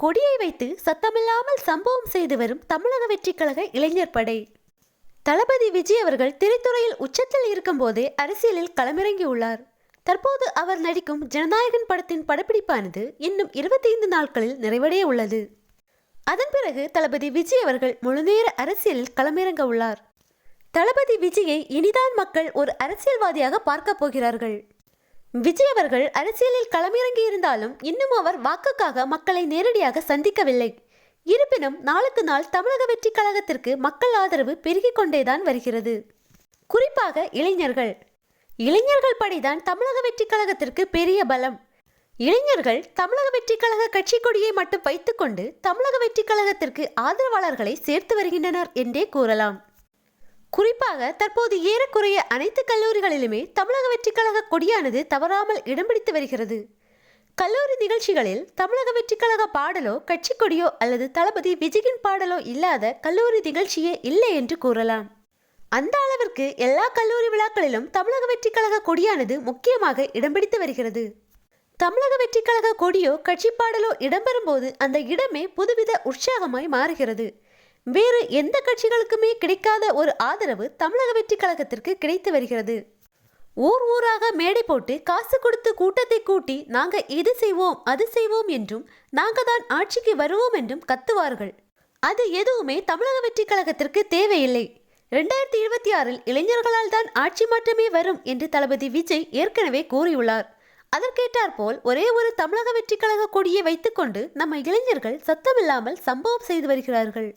கொடியை வைத்து சத்தமில்லாமல் சம்பவம் செய்து வரும் தமிழக வெற்றிக்கழக இளைஞர் படை. தளபதி விஜய் அவர்கள் திரைத்துறையில் உச்சத்தில் இருக்கும்போதே அரசியலில் களமிறங்கியுள்ளார். தற்போது அவர் நடிக்கும் ஜனநாயகன் படத்தின் படப்பிடிப்பானது இன்னும் இருபத்தைந்து நாட்களில் நிறைவடைய உள்ளது. அதன் பிறகு தளபதி விஜய் அவர்கள் முழுநேர அரசியலில் களமிறங்க உள்ளார். தளபதி விஜயை இனிதான் மக்கள் ஒரு அரசியல்வாதியாக பார்க்கப் போகிறார்கள். விஜய் அவர்கள் அரசியலில் களமிறங்கி இருந்தாலும் இன்னும் அவர் வாக்குக்காக மக்களை நேரடியாக சந்திக்கவில்லை. இருப்பினும் நாளுக்கு நாள் தமிழக வெற்றி கழகத்திற்கு மக்கள் ஆதரவு பெருகிக் கொண்டேதான் வருகிறது. குறிப்பாக இளைஞர்கள். இளைஞர்கள் படிதான் தமிழக வெற்றி கழகத்திற்கு பெரிய பலம். இளைஞர்கள் தமிழக வெற்றி கழக கட்சி கொடியை மட்டும் வைத்துக்கொண்டு தமிழக வெற்றி கழகத்திற்கு ஆதரவாளர்களை சேர்த்து வருகின்றனர் என்றே கூறலாம். குறிப்பாக தற்போது ஏறக்குறைய அனைத்து கல்லூரிகளிலுமே தமிழக வெற்றிக்கழக கொடியானது தவறாமல் இடம் பிடித்து வருகிறது. கல்லூரி நிகழ்ச்சிகளில் தமிழக வெற்றிக்கழக பாடலோ கட்சி கொடியோ அல்லது தளபதி விஜயின் பாடலோ இல்லாத கல்லூரி நிகழ்ச்சியே இல்லை என்று கூறலாம். அந்த அளவிற்கு எல்லா கல்லூரி விழாக்களிலும் தமிழக வெற்றிக்கழக கொடியானது முக்கியமாக இடம் பிடித்து வருகிறது. தமிழக வெற்றிக்கழக கொடியோ கட்சி பாடலோ இடம்பெறும் போது அந்த இடமே புதுவித உற்சாகமாய் மாறுகிறது. வேறு எந்த கட்சிகளுக்குமே கிடைக்காத ஒரு ஆதரவு தமிழக வெற்றி கழகத்திற்கு கிடைத்து வருகிறது. ஊர் ஊராக மேடை போட்டு காசு கொடுத்து கூட்டத்தை கூட்டி நாங்க இது செய்வோம் அது செய்வோம் என்றும் நாங்க தான் ஆட்சிக்கு வருவோம் என்றும் கத்துவார்கள். அது எதுவுமே தமிழக வெற்றி கழகத்திற்கு தேவையில்லை. ரெண்டாயிரத்தி இருபத்தி ஆறில் இளைஞர்களால் தான் ஆட்சி மாற்றமே வரும் என்று தளபதி விஜய் ஏற்கனவே கூறியுள்ளார். அதற்கேற்றாற்போல் ஒரே ஒரு தமிழக வெற்றி கழக கொடியை வைத்துக்கொண்டு நம்ம இளைஞர்கள் சத்தமில்லாமல் சம்பவம் செய்து வருகிறார்கள்.